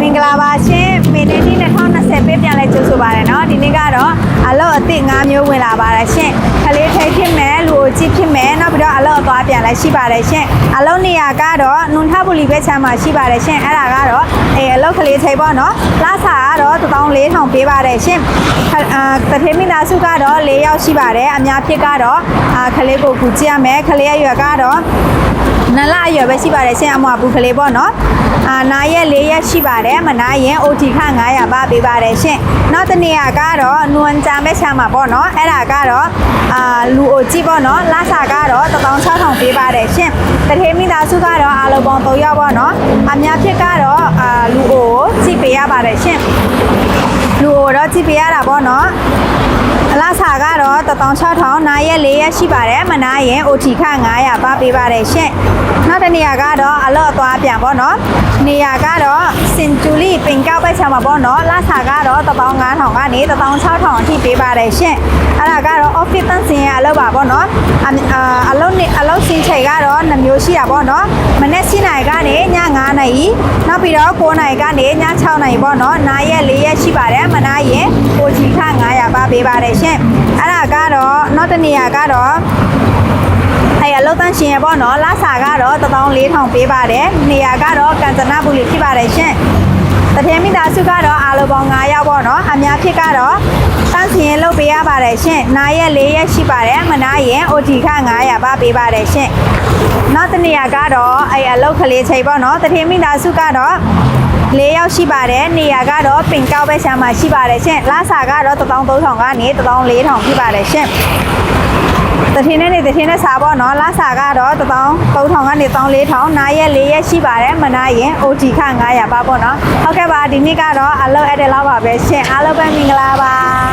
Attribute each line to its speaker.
Speaker 1: မင်္ဂလာပါရှင်မေနေတီ2020ပေးပြန်လဲကြိုဆိုပါရနော်ဒီနေ့ကတော့အလော့အစ်စ်၅မျိုးဝင်လာပါတယ်ရှင်ခလေးထိတ်ဖြစ်မယ်လူအကြည့်ဖြစ်မယ်နောက်ပြီးတော့အလော့အသွားပြန်လဲရှိပါတယ်ရှင်အလော့နေရာကတော့နွန်ထပူလီဘက်ချမ်းမှာရှိပါတယ်ရှင်အဲ့ဒါကတော့အဲအလော့ခလေးထိတ်ပေါ့နော်လာစာကတော့14000ပေးပါတယ်ရှင်အာတထေးမိသားစုကတော့၄ယောက်ရှိပါတယ်အများဖြစ်ကတော့အာခလေးကိုကူကြည့်ရမယ်ခလေးရဲ့ရွယ်ကတော့ နလအရွယ်ပဲရှိပါတယ်ရှင်အမွာဘူးကလေးပေါ့နော်အာနာရက်၄ရက်ရှိပါတယ်မနာရင် OT ခ900ပါပေးပါတယ်ရှင်နောက်တစ်နေရာကတော့နွန်ကြမဲ့ချမ်းမှာပေါ့နော်အဲ့ဒါကတော့အာလူအိုကြည့်ပေါ့နော်လဆာကတော့16000ပေးပါတယ်ရှင်တထေးမိသားစုကတော့အားလုံးပေါင်း3ယောက်ပေါ့နော်အများဖြစ်ကတော့အာလူအိုကြည့်ပေးရပါတယ်ရှင်လူအိုတော့ကြည့်ပေးရတာပေါ့နော် အလားစာကတော့16000နားရက်4ရက်ရှိပါတယ်မနာရင် OT ခ900ပါပေးပါတယ်ရှင့်နောက်တစ်နေရာကတော့အလော့အသွားပြန်ပေါ့နော်နေရာကတော့စင်တူလီပင်ကောက်ပဲချမှာပေါ့နော်လစာကတော့15000ကနေ16000အထိပေးပါတယ်ရှင့်အဲ့ဒါကတော့ office တန်းစင်ရအလုပ်ပါပေါ့နော်အမအာအလုပ်နေအလုပ်စင်ချိန်ကတော့2မျိုးရှိတာပေါ့နော်မနေ့7နာရီကနေည9နာရီနောက်ပြီးတော့9နာရီကနေည6နာရီပေါ့နော်နားရက်4ရက်ရှိပါတယ်မနာရင် OT ခ900ပါပေးပါတယ်ရှင့်အဲ့ဒါကတော့နောက်တစ်နေရာကတော့အဲ့အလုတ်တန်းရှင်ရပေါ့နော်လာစာကတော့14000ပေးပါတယ်နေရာကတော့ကန်စနာဘူးလီဖြစ်ပါတယ်ရှင်တထင်းမိသားစုကတော့အားလုံးပေါင်း9ယောက်ပေါ့နော်အများဖြစ်ကတော့တန်းစင်ရလုပ်ပေးရပါတယ်ရှင်နားရက်4ရက်ရှိပါတယ်မနာရင် OT ခ900ပါပေးပါတယ်ရှင်နောက်တစ်နေရာကတော့အဲ့အလုတ်ကလေးချိန်ပေါ့နော်တထင်းမိသားစုကတော့ ၄ယောက်ရှိပါတယ်နေရာကတော့ပင်ကောက်ပဲရှာမှာရှိပါတယ်ရှင်လာစာကတော့13000ကနေ14000ဖြစ်ပါတယ်ရှင်တထင်းနဲ့နေတထင်းနဲ့စားပေါ့နော်လာစာကတော့13000ကနေ14000နားရက်4ရက်ရှိပါတယ်မနာရင် OT ခ900ပါပေါ့နော်ဟုတ်ကဲ့ပါဒီနေ့ကတော့အလုပ်အဲ့တဲ့လောက်ပါပဲရှင်အားလုံးပဲမင်္ဂလာပါ